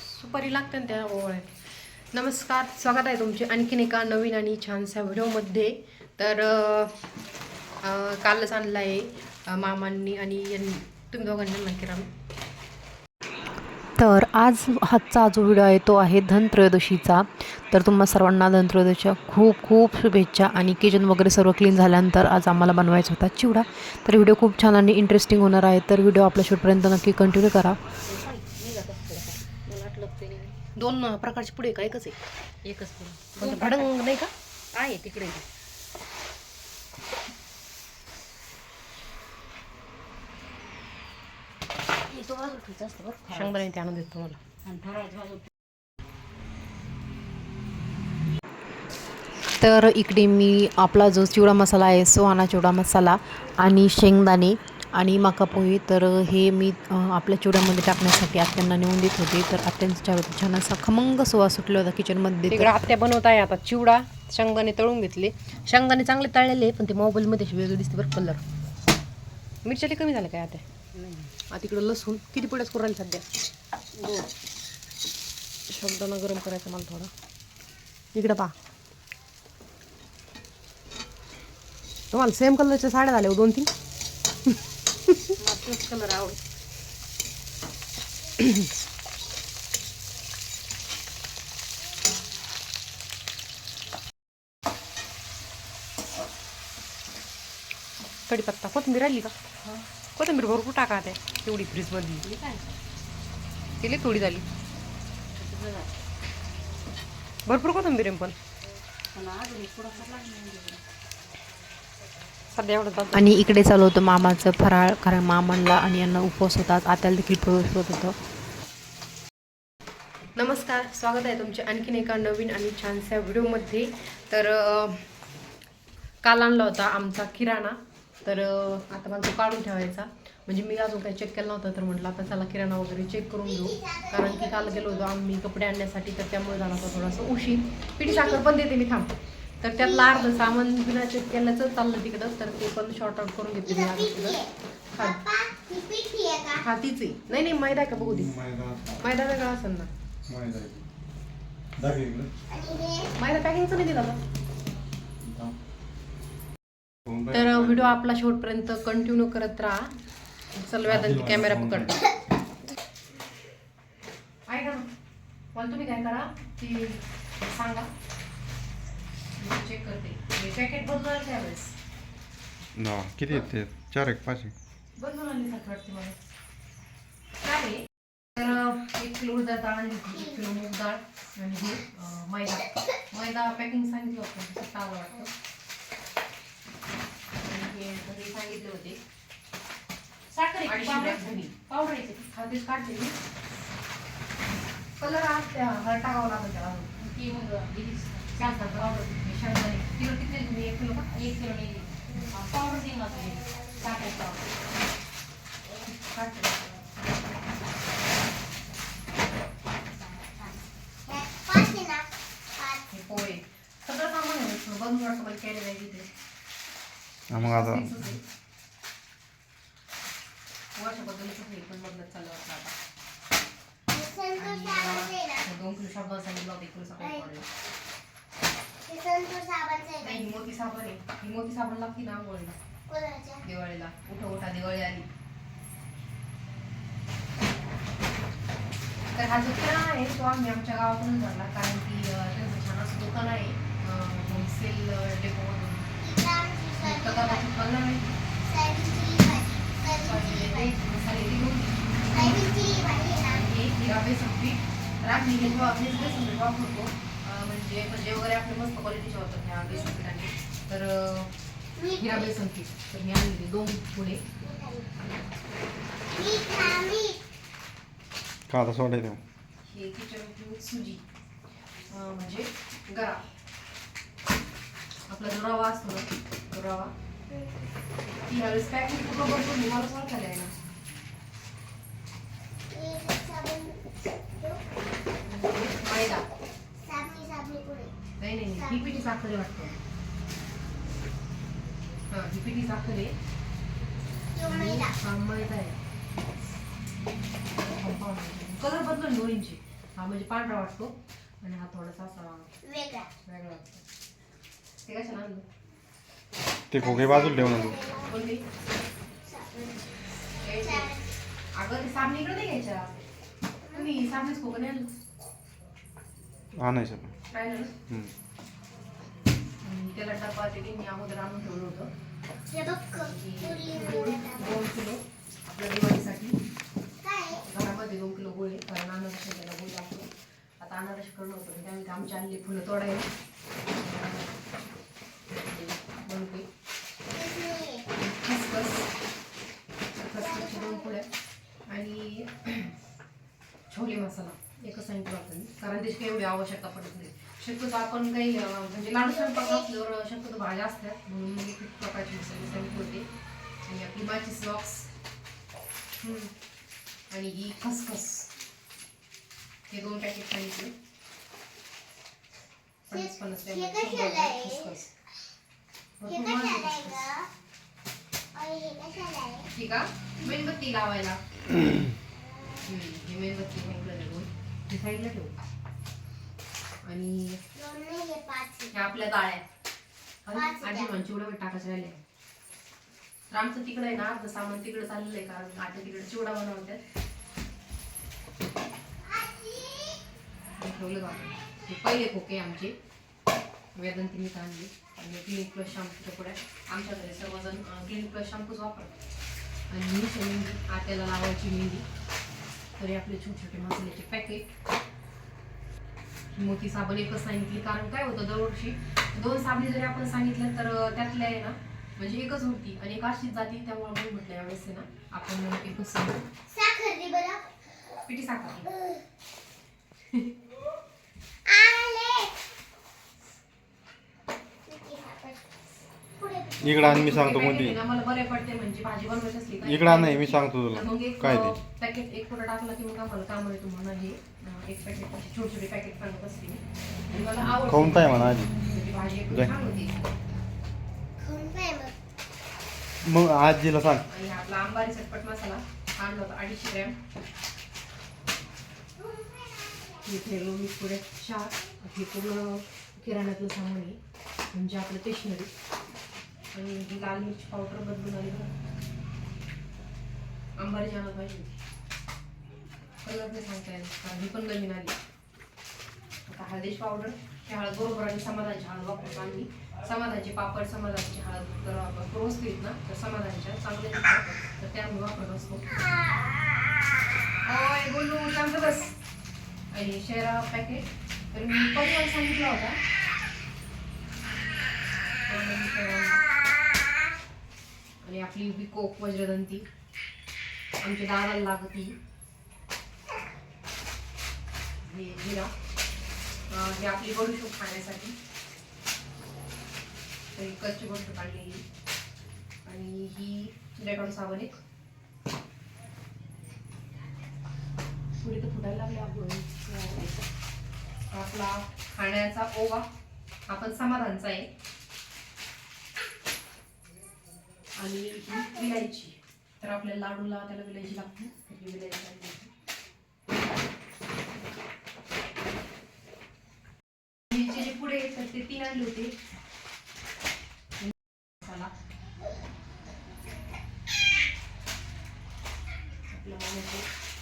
सुपारी लागते ना त्या ओवळ्यात नमस्कार स्वागत आहे तुमचे आणखीन एका नवीन आणि छानशा व्हिडिओमध्ये. तर कालच आणला आहे मामांनी आणि यांनी तुम्ही दोघांनी नक्की तर आज हाचा जो व्हिडिओ आहे तो आहे धनत्रयोदशीचा. तर तुम्हा सर्वांना धनत्रयोदशीच्या खूप खूप शुभेच्छा आणि किचन वगैरे सर्व क्लीन झाल्यानंतर आज आम्हाला बनवायचा होता चिवडा. तर व्हिडिओ खूप छान आणि इंटरेस्टिंग होणार आहे. तर व्हिडिओ आपल्या शेवटपर्यंत नक्की कंटिन्यू करा. दोन प्रकारचे पुढे का? एकच आहे. एकच भडंग नाही का? आहे तिकडे असतो बरं. शेंगदाणे ते आणून देतो तुम्हाला आणि तर इकडे मी आपला जो चिवडा मसाला आहे सुहाना चिवडा मसाला आणि शेंगदाणे आणि माका पोहे तर हे मी आपल्या चिवड्यामध्ये टाकण्यासाठी आत्यांना नेऊन देत होते. तर आत्यांच्या होते. छान असा खमंग सुवास सुटला होता किचनमध्ये तिकडे आत्या बनवत आहे आता. चिवडा शेंगदाणे तळून घेतले. शेंगदाणे चांगले तळलेले पण ते मोबाईलमध्ये वेगळे दिसते बरं कलर मिरच्या कमी झालं काय आता आता तिकडं लसूण. किती पुढ्याच करू राहिले सध्या? शब्दानं गरम करायचं मला थोडं. इकडं पहा. तुम्हाला सेम कलरच्या साड्या झाल्या हो दोन तीन कलर आवड कढीपत्ता. कोथिंबीर राहिली का? कोथिंबीर भरपूर टाका त्या तेवढी फ्रीजमधली केली थोडी झाली. भरपूर कोथिंबीर आहे पण. सध्या एवढं. आणि इकडे चालू होतं मामाचं फराळ कारण मामांना आणि यांना उपवास होतात आत्याला देखील प्रवेश होत होतं. नमस्कार स्वागत आहे तुमचे आणखीन एका नवीन आणि छानशा व्हिडिओमध्ये. तर काल आणला होता आमचा किराणा. तर आता मला तो काढून ठेवायचा. म्हणजे मी अजून काही चेक केला नव्हता तर म्हटलं आता चला किराणा वगैरे चेक करून घेऊ. कारण की काल गेलो होतो आम्ही कपडे आणण्यासाठी तर त्यामुळे झाला होता थोडासा उशीर. पिठी साखर पण देते मी थांब. तर त्यातलं अर्ध सामान बिना चेक केल्याचं चाललं तिकडं तर ते पण शॉर्ट आउट करून घेतले मी तिकडं. हा. हा तीच आहे. नाही नाही मैदा का? बघू दे. मैदा. वेगळा असेल ना. मैदा पॅकिंगचं नाही दिला तर व्हिडिओ आपला शेवटपर्यंत कंटिन्यू करत राहा. चल वेदांती कॅमेरा पकड. ऐका ना मला तुम्ही काय करा ती सांगा. चेक करते. पॅकेट बदलून आले त्यावेळेस. ना, किती चार एक पाच एक बदलून आणली सारखं वाटते मला. काय आहे? तर एक किलो उडदाळ डाळ आणि एक किलो मूग डाळ आणि हे अं, मैदा. मैदा पॅकिंग सांगितलं होतं तसं आलं वाटतं. हे घरी सांगितले होते. साखर आहे पावडर पावडर आहे हा तेच काढते मी कलर आज त्या हळद टाकावं लागेल त्याला ती मग दिलीच चालतं पावडर शेंगदाणे किलो किती तुम्ही एक किलो का? एक किलो नेली पावडर देईन आता हे. टाकायचं पावडर. काढते हे पोहे. सगळं सामान आहे बंद वाटतं मला कॅरी बॅग इथे. हा, मग आता. ही मोठी साबण आहे ही मोठी साबण लागते ना आंघोळीला? दिवाळीला. उठा उठा दिवाळी आली. तर हा जो किराणा आहे तो आम्ही आमच्या गावातूनच भरला कारण की त्यांचं छान असं दुकान आहे. होलसेल डेपोमधून कदाचित मला नाही मसाले घेऊन हे हिरा बेसन पीठ राखणी हे जेव्हा बेसन पीठ वापरतो म्हणजे म्हणजे वगैरे आपले मस्त क्वालिटीचे होतात ह्या बेसन तर हिरा बेसन पीठ तर मी आणलेले दोन पुढे का आता सोडायचं हे किचन सुजी. म्हणजे गरा. आपला जो रवा असतो ना तो रवा. ती ह्यावेळेस पॅकिंग पूर्ण भरपूर मला झालं आहे ना. मैदा. नाही नाही नाही. ही पिठी साखर आहे वाटतं. हा ही पिठी साखर. आहे आणि हा मैदा आहे. हा कलर बदलून दोन्हींची हा म्हणजे पांढरा वाटतो. आणि हा थोडासा असा वेगळा. वेगळा वाटतो. ते कशाला आणलं ते खोके बाजूला ठेव ना तू कोणती अगं ते साबण इकडे नाही घ्यायच्या तुम्ही साबणीच खोकं नाही आणलं आणायचं पण काय झालं हम्म. त्याला डब्बा ते मी अगोदर आणून ठेवलं होतं हे बघ की गोड दोन किलो आपल्या दिवाळीसाठी काय घरामध्ये दोन किलो गोळे कारण अनारस त्याला गोळ लागतो आता अनारस करणं होतं त्यामुळे आमची आणली फुलं तोडायला बनते खसखस खसखसची दोन पुड्या आणि छोले मसाला एकच सांगितलं आपण कारण त्याची काही एवढी आवश्यकता पडत नाही शक्यतो आपण काही म्हणजे लाडू स्वयंपाक असल्यावर शक्यतो भाज्या असतात. म्हणून मी खूप प्रकारचे मसाले होते आणि आपली माची सॉक्स आणि ही खसखस. हे दोन पॅकेट सांगितले पन्नास पन्नास? खसखस. ठीक आहे मेणबत्ती लावायला. हे मेणबत्ती हे साईडला ठेवू. आणि हे. ह्या आपल्या पाच आजी. म्हणजे एवढं टाकायचं राहिले तर आमचं तिकडे आहे ना अर्ध सामान तिकडे चाललेलं आहे कारण आता तिकडे चिवडा बनवतात. ठेवलं का हे पहिले खोके आमचे. वेदंतीने आणले आणि क्लिनिक प्लस शॅम्पूच्या पुढे आमच्या घरी सर्वजण क्लिनिक प्लस शॅम्पूच वापरतात. आणि ही मेहंदी आत्याला लावायची मेहंदी. तरी आपले छोटे छोटे मसाल्याचे पॅकेट मोती साबण एकच सांगितली. कारण काय होतं दरवर्षी दोन साबणे जरी आपण सांगितलं तर त्यातल्या आहे ना म्हणजे एकच होती आणि एक अशीच जाती त्यामुळे म्हणून म्हटलं यावेळेस आहे ना आपण एकच सांगू साखर दे बरं. पिठी साखर. इकडं आण मी सांगतो ना, मला बरे पडते म्हणजे भाजी असली इकडं नाही मी सांगतो तुला. एक काय ते? पॅकेट एक पुढे टाकला की मग आम्हाला काम आहे तुम्हाला हे एक पॅकेट असे छोटे छोटे पॅकेट सांगत असते मी. आणि मला आवडते खाऊन काय म्हणा आजी म्हणजे भाजी एकदम. छान होती पाय मग. आजीला सांग. आणि आपला आंबारी चटपट मसाला. आणला होता. अडीचशे ग्रॅम. इथे लोणी पुढे चार हे पूर्ण किराण्यातलं सामान आहे. म्हणजे आपलं स्टेशनरी आणि लाल मिरची पावडर बदलून आली आंबारी जाणं पाहिजे. कलर नाही सांगता येईल. कारण ही पण नवीन आली. आता हळदीची पावडर ही हळद बरोबर आणि समाधानची हळद वापरतो आम्ही. समाधानचे पापड समाधानची हळद तर आपण रोज येत ना तर समाधानच्या चांगले तर तर आम्ही वापरत असतो. होय बोलू शांत बस. आणि शेरा पॅकेट तर मी परिवार सांगितला होता. आणि आपली विकोक वज्रदंती. आमच्या दादाला लागती हे जिरा हे आपली बडूशोप खाण्यासाठी. तर ही कच्ची गोष्ट काढलेली आणि ही डेटॉल साबण एक. पुढे तर फुटायला लागले आपण आपला खाण्याचा ओवा. आपण समाधानचा आहे. आणि विलायची. तर आपल्या लाडूला त्याला विलायची लागते. विलायची आणली होती. हिचे जे पुढे तीन आणले होते. मसाला.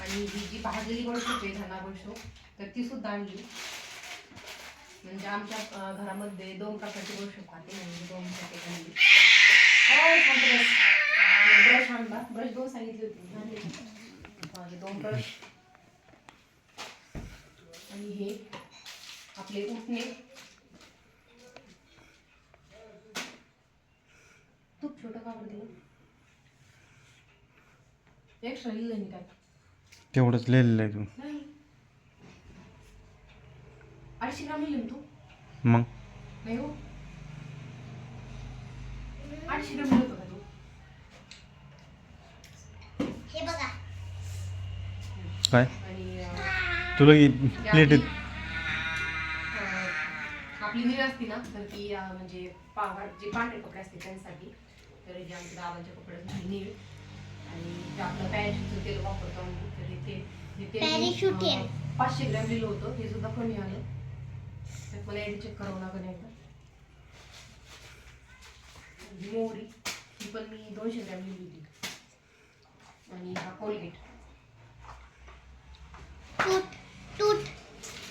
आणि ही जी भाजलेली बडशोप आहे धना बडशोप तर ती सुद्धा आणली. म्हणजे आमच्या घरामध्ये दोन प्रकारची बडशोप खाते म्हणजे दोन पॅकेट आणली ब्रश आणला. ब्रश दोन सांगितले होते. आणले. दोन ब्रश आणि हे आपले उठणे. तूप छोटं का बरं दिलं एक्स्ट्रा लिहिलं नाही काय? तेवढंच लिहिलेलं आहे तू. नाही. अडीचशे ग्राम लिहिलं ना तू? मग? नाही हो. अडीचशे ग्राम लिहिलं होतं का तू. हे बघा. काय? आणि अं, तुला ही प्लेट आपली- अं, आपली निरी असती ना तर ती अं, म्हणजे पा जे पांढरे कपडे असते त्यांसाठी तर जे आमच्या दादाच्या कपड्यासाठी निळ. आणि जे आपलं पॅन्टचं तेल वापरतो आम्ही तर हे तेल हे तेल. अं, पाचशे ग्रॅम लिहिलं होतं हे सुद्धा कमी आलं त्यात मला एडी चेक करावं लागेल एकदा. ही मोहरी ही पण मी दोनशे ग्रॅम लिहिली होती. आणि हा कोलगेट टूट टूट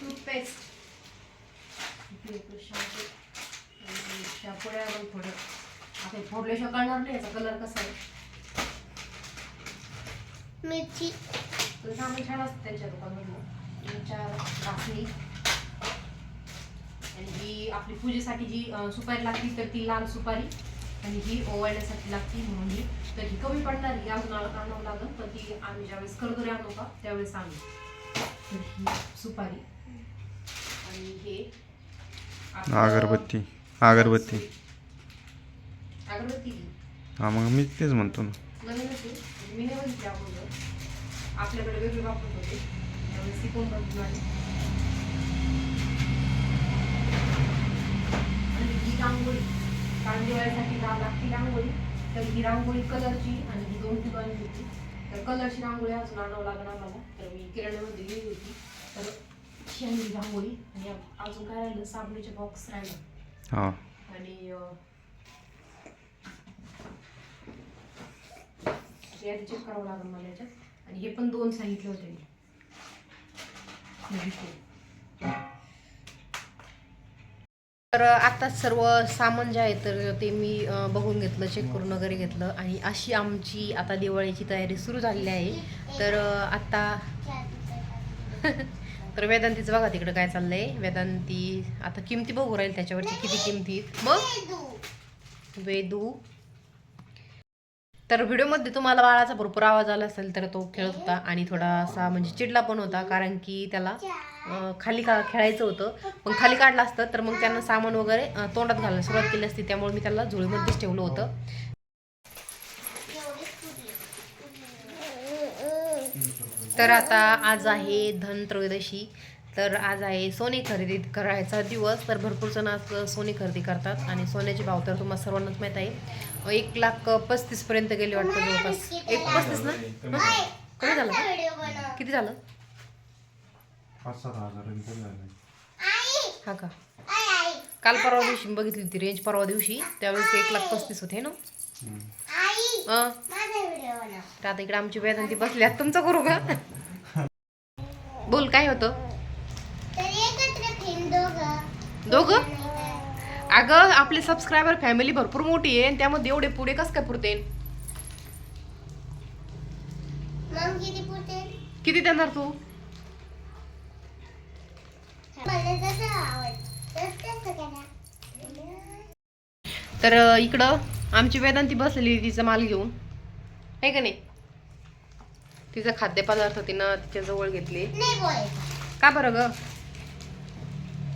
टूथपेस्ट एक शॅम्पू आणि शॅम्पूला थोडं हे फोडल्याशिवाय कळणार नाही याचा कलर कसा आहे? मिरची. तर सामान छान असतं त्यांच्या दुकानामधलं चार घासणी आणि ही आपली पूजेसाठी जी अं, सुपारी लागती तर ती लाल सुपारी. आणि ही ओवाळण्यासाठी लागती म्हणून ही. तर ही कमी पडणार अजून आलं आणावं लागेल पण ती आम्ही ज्यावेळेस करदोरी आणू का त्यावेळेस आणू. तर ही सुपारी. आणि हे आपलं- अगरबत्ती अगरबत्ती. हा मग मी तेच म्हणतो ना. नवीनच आहे मी नाही बघितली अगोदर. आपल्याकडे वेगळे वापरत होते. त्यावेळेस ती कोण बघितली आणि ही रांगोळी कारण दिवाळीसाठी ला- लागती रांगोळी तर ही रांगोळी कलरची आणि ही दोन आणली होती. तर कलरची रांगोळी अजून आणावं लागणार मला तर मी किराण्यामध्ये लिहिली होती. तर ही आणली रांगोळी आणि अजून काय राहिलं? साबणीचे बॉक्स राहिलं. हा. आणि अं, यादी चेक करावं लागेल मला याच्यात. आणि हे पण दोन सांगितले होते मी. तर आता सर्व सामान जे आहे तर ते मी बघून घेतलं चेक करून वगैरे घेतलं. आणि अशी आमची आता दिवाळीची तयारी सुरू झालेली आहे. तर आत्ता आता तर वेदांतीचं बघा तिकडं काय चाललंय. वेदांती आता किमती बघू राहील त्याच्यावरची किती किमती मग? वेदू. तर व्हिडिओमध्ये तुम्हाला बाळाचा भरपूर आवाज आला असेल तर तो खेळत होता आणि थोडासा म्हणजे चिडला पण होता कारण की त्याला खाली का खेळायचं होतं. पण खाली काढलं असतं तर मग त्यांना सामान वगैरे तोंडात घालायला सुरुवात केली असती त्यामुळे मी त्याला झुळीमध्येच ठेवलं होतं. तर आता आज आहे धनत्रयोदशी. तर आज आहे सोने खरेदी करायचा दिवस. तर भरपूर जण आज सोने खरेदी करतात. आणि सोन्याचे भाव तर तुम्हाला सर्वांनाच माहीत आहे. एक लाख पस्तीस पर्यंत गेले वाटतं जवळपास. एक पस्तीस ना? कमी झालं किती झालं? हा का? काल परवा दिवशी बघितली होती रेंज परवा दिवशी. त्यावेळेस एक लाख पस्तीस होते ना? आई अं, माझा व्हिडिओ बनव. तर आता इकडे आमची वेदांती बसली. आहेत तुमचं करू का? बोल काय होतं? दोघं? अगं आपले सबस्क्रायबर फॅमिली भरपूर मोठी आहे आणि त्यामध्ये एवढे पुढे कसं काय पुरते किती देणार तू? तर इकडं आमची वेदांती बसलेली तिचा माल घेऊन. आहे का नाही? तिचा खाद्यपदार्थ तिनं तिच्या जवळ घेतले. का बरं ग?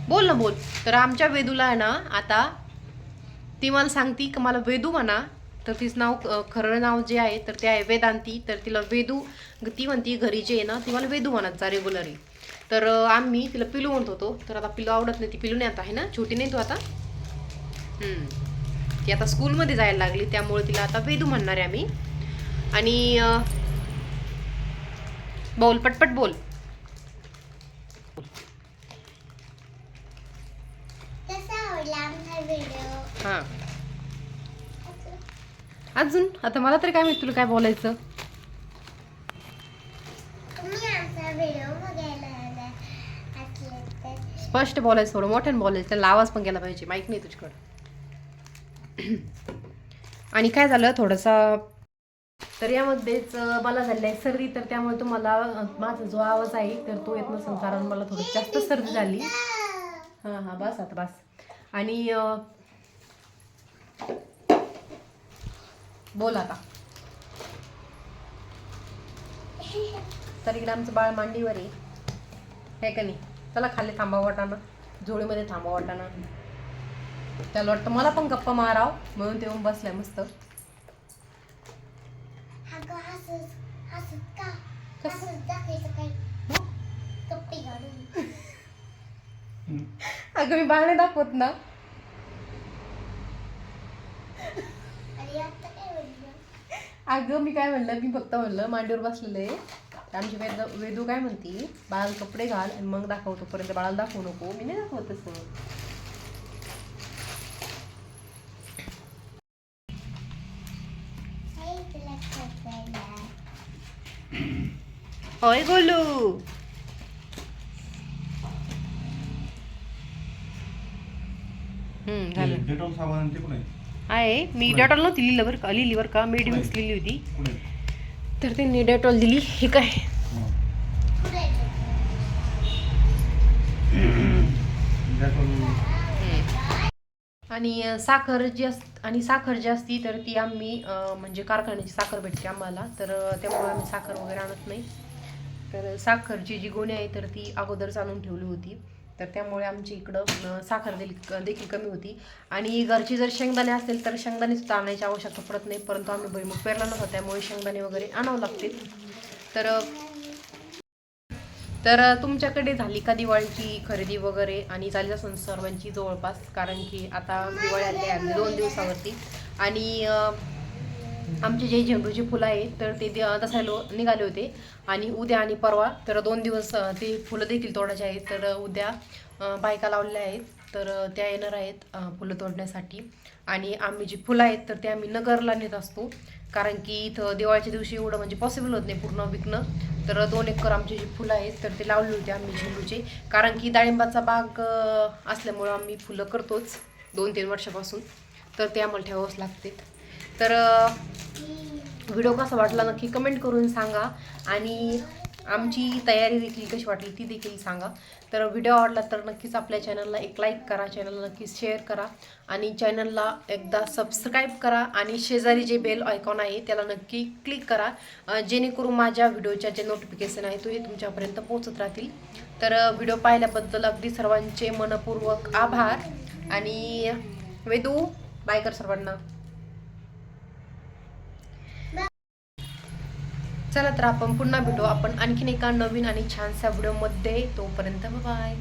बोल ना बोल. तर आमच्या वेदूला आहे ना आता ती मला सांगती की मला वेदू म्हणा तर तिचं नाव खरं नाव जे आहे तर ते आहे वेदांती. तर तिला वेदू ती म्हणती घरी जे आहे ना ती मला वेदू म्हणत जा रेग्युलरली तर आम्ही तिला पिलू म्हणत होतो तर आता पिलू आवडत नाही ती पिलू नाही आता आहे ना छोटी नाही तू आता? ती आता स्कूलमध्ये जायला लागली त्यामुळे तिला आता वेदू म्हणणार आहे आम्ही. आणि बोल पटपट बोल कसा आवडला आमचा व्हिडिओ हां. अजून? आता मला तरी काय माहिती तुला काय बोलायचं? स्पष्ट बोलायचं थोडं मोठ्याने बोलायचं. त्याला आवाज पण गेला पाहिजे. माहीत नाही तुझ्याकडं. आणि काय झालं? थोडंसा तर यामध्येच मला झालेलं आहे सर्दी. तर त्यामुळे तुम्हाला माझा जो आवाज आहे तर तो येत नसेल. कारण मला थोडी जास्त सर्दी झाली. हां हां बस आता बस. आणि बोल आता. तर इकडे आमचं बाळ मांडीवर आहे. हे का नाही? चला खाली थांबा वाटाणा. झोळीमध्ये थांबा वाटाणा. त्याला वाटतं मला पण गप्पा माराव म्हणून ते येऊन बसलाय मस्त. अगं हसत हसत का? कसं? हसत दाखवायचं काही कप्पे घालून अगं मी बाळ नाही दाखवत ना आणि आता काय म्हणलं अगं मी काय म्हणलं? मी फक्त म्हणलं मांडीवर बसलेलं. आहे आमची वेद वेदू काय म्हणते? बाळाला कपडे घाल आणि मग दाखवतो पर्यंत बाळाला दाखवू नको. मी नाही दाखवत तसं. होय गोलू? हम्म, झालं. डेटॉल साबण ते पण आहे. मी डेटॉल नव्हती लिहिलं बरं का? लिहिली बरं का? मेडिमिक्स लिहिली होती. तर त्यांनी डेटॉल दिली. हे काय? आणि साखर जी अस आणि साखर जी असती तर ती आम्ही म्हणजे कारखान्याची साखर भेटते आम्हाला. तर त्यामुळे आम्ही साखर वगैरे आणत नाही. तर साखरची जी गोणी आहे तर ती अगोदरच आणून ठेवली होती. तर त्यामुळे आमच्या इकडं साखर देखील देखील कमी होती. आणि घरची जर शेंगदाणे असतील तर शेंगदाणे सुद्धा आणायची आवश्यकता पडत नाही परंतु आम्ही भुईमुग पेरला नव्हता त्यामुळे शेंगदाणे वगैरे आणावं लागतील. तर तर तुमच्याकडे झाली का दिवाळीची खरेदी वगैरे? आणि झाली असेल सर्वांची जवळपास कारण की आता दिवाळी आली आहे दोन दिवसावरती. आणि आमचे जे झेंडूचे फुलं आहेत तर ते दसायला निघाले होते. आणि उद्या आणि परवा तर दोन दिवस ते फुलं देखील तोडायचे आहेत. तर उद्या बायका लावलेल्या आहेत. तर त्या येणार आहेत फुलं तोडण्यासाठी. आणि आम्ही जी फुलं आहेत तर ते आम्ही नगरला नेत असतो. कारण की इथं दिवाळीच्या दिवशी एवढं म्हणजे पॉसिबल होत नाही पूर्ण विकणं. तर दोन एकर आमची जी फुलं आहेत तर ते लावले होते आम्ही झेंडूचे. कारण की डाळिंबाचा बाग असल्यामुळं आम्ही फुलं करतोच दोन तीन वर्षापासून. तर ते आम्हाला ठेवावंच लागते. तर व्हिडिओ कसा वाटला नक्की कमेंट करून सांगा आणि आमची तयारी देखील कशी वाटली ती देखील सांगा. तर व्हिडिओ आवडला तर नक्कीच आपल्या चॅनलला एक लाईक करा चॅनलला नक्कीच शेअर करा आणि चॅनलला एकदा सबस्क्राईब करा आणि शेजारी जे बेल आयकॉन आहे त्याला नक्की क्लिक करा जेणेकरून माझ्या व्हिडिओच्या जे नोटिफिकेशन आहे तो हे तुमच्यापर्यंत पोहोचत राहतील. तर व्हिडिओ पाहिल्याबद्दल अगदी सर्वांचे मनपूर्वक आभार आणि वेदू बाय कर सर्वांना. चला तर आपण पुन्हा भेटू. आपण आणखीन एका नवीन आणि छानशा व्हिडिओमध्ये तोपर्यंत बाय